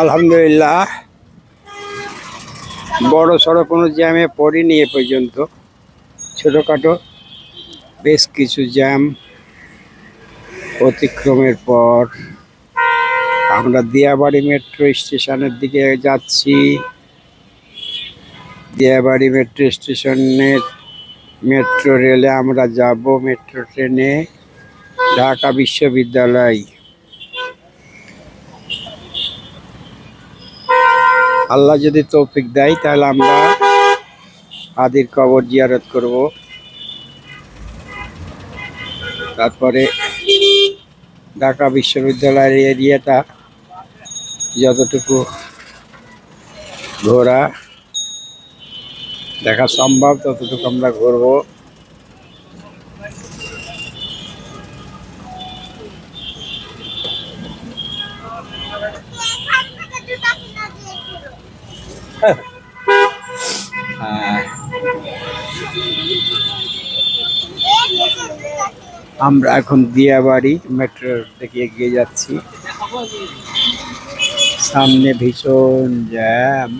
আলহামদুলিল্লাহ। বড় সড়ো কোনো জ্যামে পড়িনি এ পর্যন্ত। ছোটোখাটো বেশ কিছু জ্যাম অতিক্রমের পর আমরা দিয়াবাড়ি মেট্রো স্টেশনের দিকে যাচ্ছি। দিয়াবাড়ি মেট্রো স্টেশনের মেট্রো রেলে আমরা যাব, মেট্রো ট্রেনে, ঢাকা বিশ্ববিদ্যালয়। আল্লাহ যদি তৌফিক দেয়, তাহলে আমরা আদির কবর জিয়ারত করব। তারপরে ঢাকা বিশ্ববিদ্যালয়ের এরিয়াটা যতটুকু ঘোরা দেখা সম্ভব ততটুকু আমরা ঘুরবো। আমরা এখন দিয়াবাড়ি মেট্রো থেকে এগিয়ে যাচ্ছি। সামনে ভীষণ জ্যাম।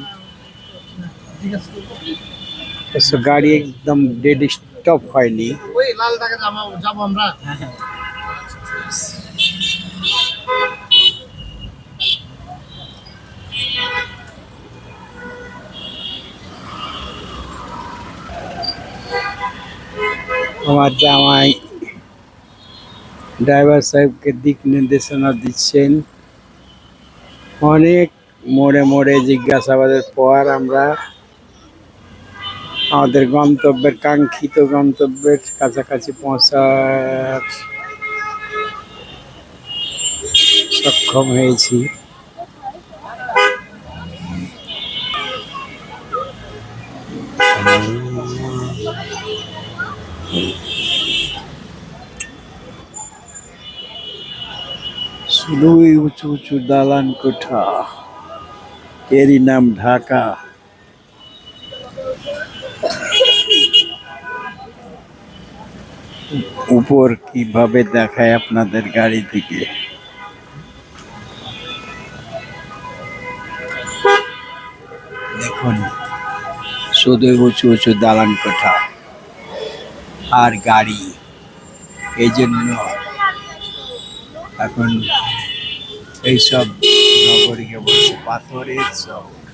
তো গাড়ি একদম ডেড স্টপ হয়নি। যাব আমার। জামাই ড্রাইভার সাহেবকে দিক নির্দেশনা দিচ্ছেন। অনেক মোড়ে মোড়ে জিজ্ঞাসাবাদের পর আমরা আমাদের গন্তব্যের, কাঙ্ক্ষিত গন্তব্যের কাছাকাছি পৌঁছার সক্ষম হয়েছি। শুধুই উঁচু উঁচু দালান কোঠা এরই নাম ঢাকা। উপর কীভাবে দেখায় আপনাদের গাড়ি থেকে দেখুন, শুধু উঁচু উঁচু দালান কোঠা আর গাড়ি। এই জন্য এখন এইসব নগরীকে বলছে পাথরের শহর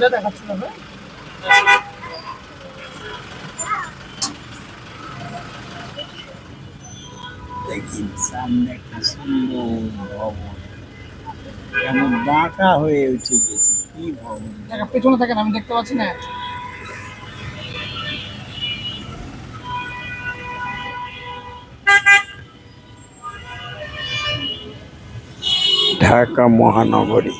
সোজা সামনে একটা সুন্দর ভবন। কেমন বাঁকা হয়ে উঠে গেছে কি ভবন। দেখা পেছনে থাকেন আমি দেখতে পাচ্ছি না। ঢাকা মহানগরী।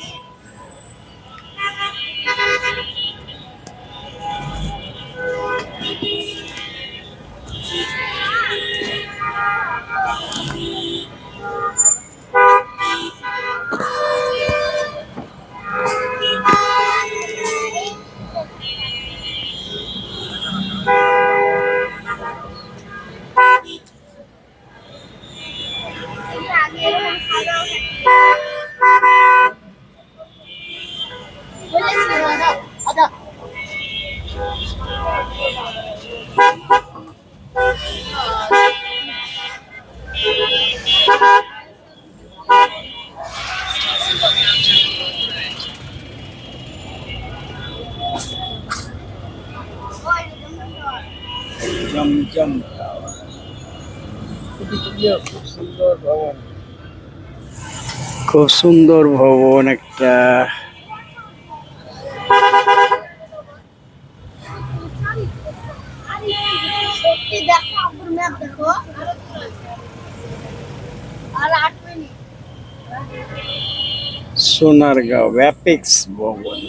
খাওয়া খুব সুন্দর ভবন। খুব সুন্দর ভবন একটা। সত্যি দেখো আব্বুর ম্যাপ দেখো। আর আট মিনিট। সোনারগাঁও ব্যাপিক্স ভবন।